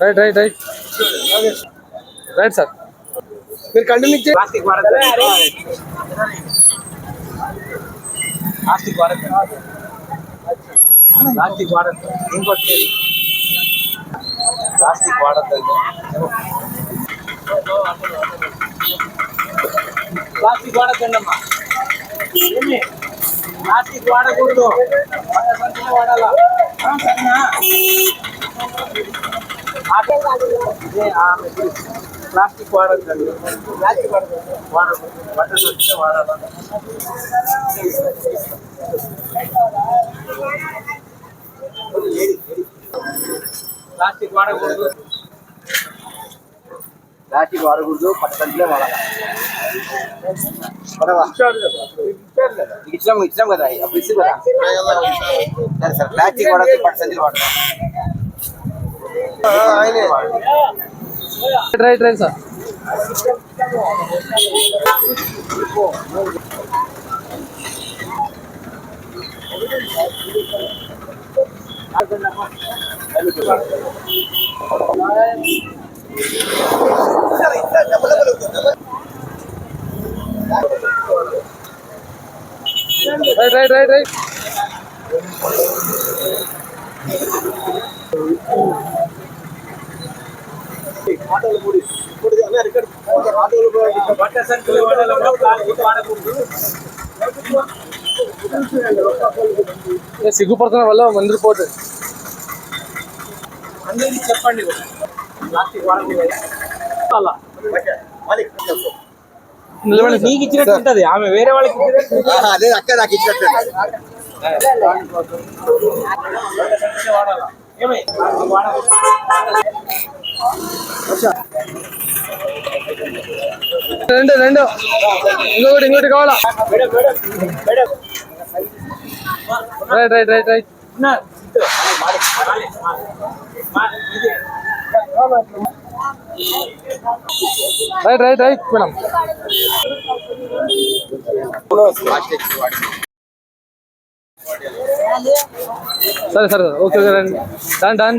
Right right right right sir మీరు continue చేయండి plastic వాడద్దు ప్లాస్టిక్ వాడద్దు ప్లాస్టిక్ వాడద్దు ఇంకోటి ప్లాస్టిక్ వాడద్దు ప్లాస్టిక్ వాడద్దండి అమ్మా ఏమి ప్లాస్టిక్ వాడకూడదు మన సంచిలో వాడాలా ఆ, సరేనా? ఇదే ఆమె ప్లాస్టిక్ వాడద్దండి ప్లాస్టిక్ వాడద్దు వాడదు బట్టలు వస్తే వాడాలి ప్లాస్టిక్ వాడకూడదు ప్లాస్టిక్ వాడకూడదు పట్టు సంచిలో వాడాలి పడవా? నీకు ఇచ్చినాం ఇచ్చినాం కదా అప్పుడు ఇచ్చి కదా సరే సార్ ప్లాస్టిక్ వాడద్దు పట్టు సంచిలో వాడాలి right right sir right right right right సంచులు వాడాలన్నా ప్లాస్టిక్ వాడకూడదు ఏ, సిగ్గుపడుతున్న వల్ల మందిరి పోతుంది అందరికీ చెప్పండి కూడా. నిలబడి నీకు ఇచ్చినట్టు ఉంటది ఆమె వేరే వాళ్ళకి. అదే అక్క నాకు ఇచ్చినట్టు. ఏమై? వాడకూడదు. రెండు రెండు ఇంకొకటి ఇంకొకటి కావాలా madam, madam, madam. Right right right right ఉన్నా, ఇటు. మాలి, మాలి, మాలి. మాలి, ఇది. రైట్ రైట్ రైట్ మేడం సరే సరే ఓకే ఓకే రండి డన్ డన్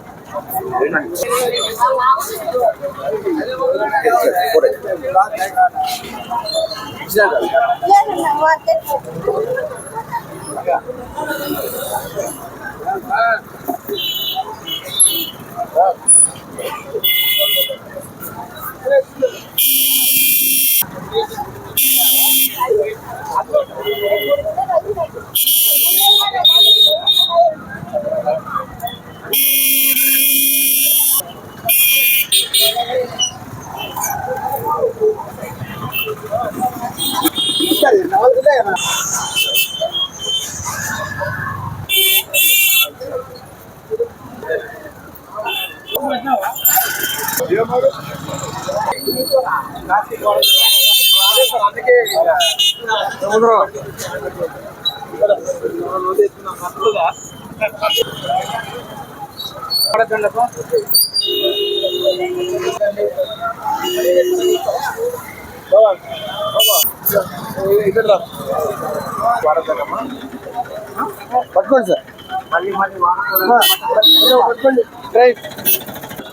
Yeah. అదే సార్, అందుకే ఇంకా. ఎవరు? ఎవరు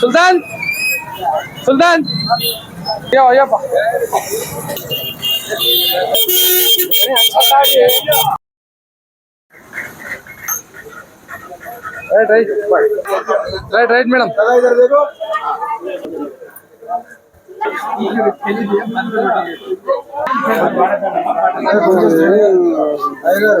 Sultan! Sultan! Yo, yo pa. Right right right right madam इधर देखो tiger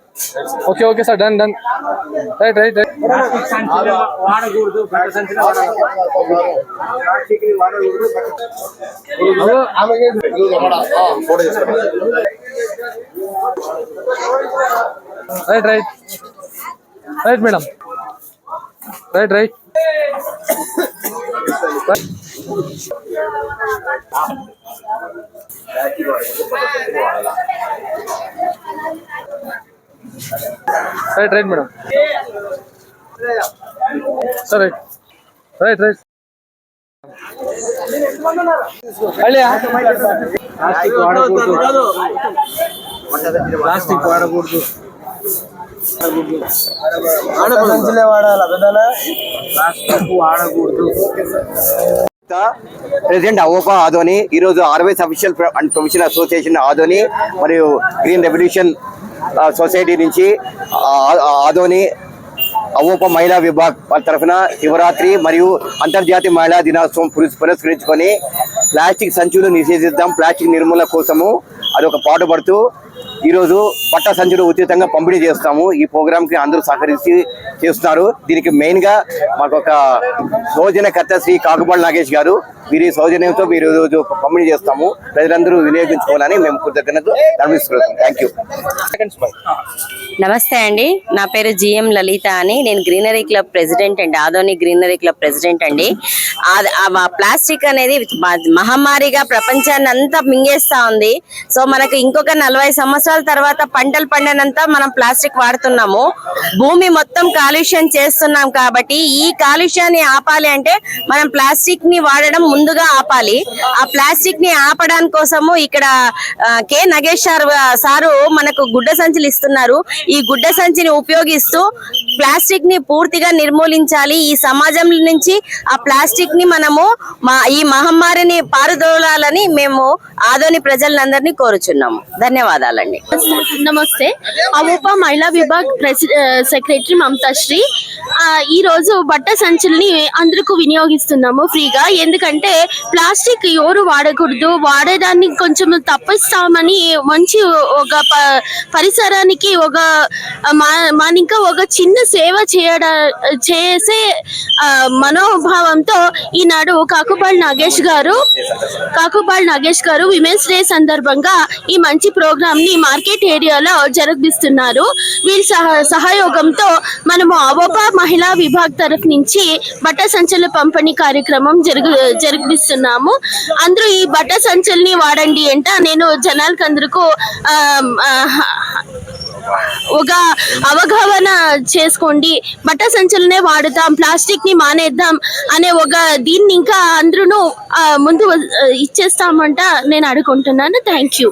okay okay sir done done right right right right right right madam right right right right madam sir right right right plastic వాడకూడదు. Plastic వాడకూడదు plastic వాడకూడదు. President అవోపా ఆదోని. ఈరోజు ఆర్వైస్ official and professional association Adoni మరియు green revolution society నుంచి ఆధోని ఆదోని అవోప మహిళా విభాగ్ తరఫున శివరాత్రి మరియు అంతర్జాతీయ మహిళా దినోత్సవం పురస్- పురస్కరించుకొని ప్లాస్టిక్ సంచులు నిషేధిద్దాం ప్లాస్టిక్ నిర్మూలన కోసము అదొక పాటుపడుతూ ఈరోజు పట్ట సంచులు ఉచితంగా పంపిణీ చేస్తాము. ఈ ప్రోగ్రామ్కి అందరూ సహకరించి చేస్తున్నారు. దీనికి మెయిన్గా మాకు ఒక సౌజన్యకర్త శ్రీ కాకుపాడు నాగేష్ గారు వీరి సౌజన్యంతో మీరు ఈరోజు పంపిణీ చేస్తాము. ప్రజలందరూ వినియోగించుకోవాలని మేము కృతజ్ఞతలు నడిపిస్తున్నాం థ్యాంక్ యూ నమస్తే అండి. నా పేరు జిఎం లలిత అని. నేను గ్రీనరీ క్లబ్ ప్రెసిడెంట్ అండి. ఆదోని గ్రీనరీ క్లబ్ ప్రెసిడెంట్ అండి. ఆ- ప్లాస్టిక్ అనేది మహమ్మారిగా ప్రపంచాన్ని అంతా మింగేస్తా ఉంది. సో మనకు ఇంకొక నలభై సంవత్సరాలు తర్వాత పంటలు పండనంతా మనం ప్లాస్టిక్ వాడుతున్నాము. భూమి మొత్తం కాలుష్యం చేస్తున్నాం కాబట్టి ఈ కాలుష్యాన్ని ఆపాలి అంటే మనం ప్లాస్టిక్ని వాడడం ముందుగా ఆపాలి. ఆ ప్లాస్టిక్ని ఆపడానికి కోసము ఇక్కడ కె. నగేష్ సార్ సారు మనకు గుడ్డ సంచులు ఇస్తున్నారు. ఈ గుడ్డ సంచిని ఉపయోగిస్తూ ప్లాస్టిక్ని పూర్తిగా నిర్మూలించాలి. ఈ సమాజం నుంచి ఆ ప్లాస్టిక్ని మనము మా ఈ మహమ్మారిని పారుదోలాలని మేము ఆదోని ప్రజలందరినీ కోరుచున్నాము. ధన్యవాదాలండి. నమస్తే. అవోప మహిళా విభాగ్ సెక్రటరీ మమతాశ్రీ. ఆ, ఈ రోజు బట్ట సంచుల్ని అందరికీ వినియోగిస్తున్నాము ఫ్రీగా. ఎందుకంటే ప్లాస్టిక్ ఎవరు వాడకూడదు. వాడేదాన్ని కొంచెం తప్పిస్తామని మంచి ఒక పరిసరానికి ఒక మా- మన ఇంకా ఒక చిన్న సేవ చేయడ చేసే మనోభావంతో ఈనాడు కాకుపాల్ నాగేష్ గారు కాకుపాల్ నాగేష్ గారు విమెన్స్ డే సందర్భంగా ఈ మంచి ప్రోగ్రామ్ని మార్కెట్ ఏరియాలో జరిపిస్తున్నారు వీరి సహ సహయోగంతో మనము అవోపా మహిళా విభాగ్ తరఫు నుంచి బట్ట సంచుల పంపిణీ కార్యక్రమం జరుగు జరిపిస్తున్నాము అందరూ ఈ బట్ట సంచుల్ని వాడండి అంట నేను జనాలకు అందరికీ ఒక అవగాహన చేసుకోండి. బట్ట సంచులనే వాడుతాం ప్లాస్టిక్ని మానేద్దాం అనే ఒక దీన్ని ఇంకా అందరూ ముందు ఇచ్చేస్తామంట నేను అడుగుంటున్నాను thank you.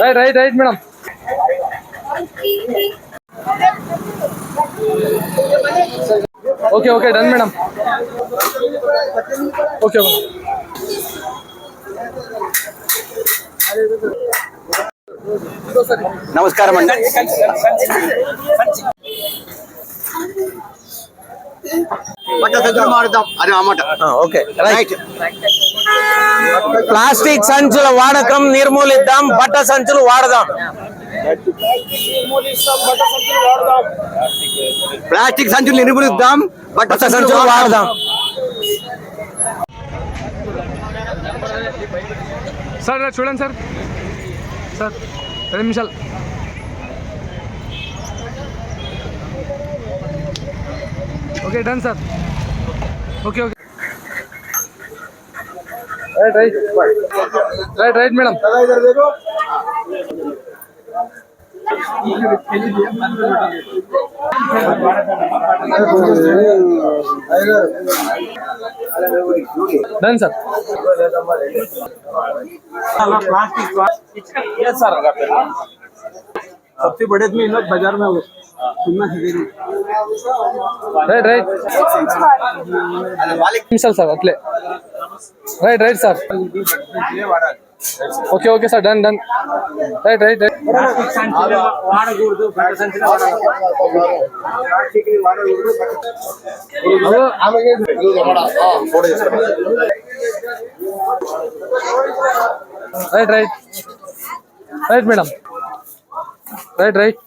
right right right madam okay okay done madam okay madam నమస్కారం అండి అన్నమాట. ఓకే. రైట్ ప్లాస్టిక్ సంచుల వాడకం నిర్మూలిద్దాం బట్ట సంచులు వాడదాం. ప్లాస్టిక్ సంచులు నిర్మూలిద్దాం బట్ట సంచులు వాడదాం. సార్ చూడండి సార్. సార్ రెండు నిమిషాలు. Okay done sir okay okay right right right right madam done sir plastic yes sir सबसे बड़े में इन लोग बाजार में वो सुनना है రైట్ రైట్ నిమిషాలు సార్ అట్లే right right sir okay okay sir done done right right right వాడకూడదు బట్ట సంచులు వాడకూడదు right right right madam right right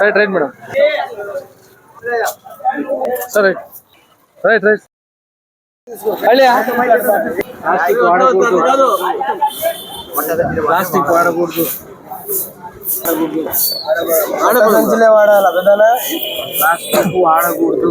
right right madam sir right right right ಹಳ್ಳಿಯ ಪ್ಲಾಸ್ಟಿಕ್ ಮಾಡಕೂಡ್ದು ಪ್ಲಾಸ್ಟಿಕ್ ಮಾಡಕೂಡ್ದು సంచులే వాడాలి ప్లాస్టిక్ వాడకూడదు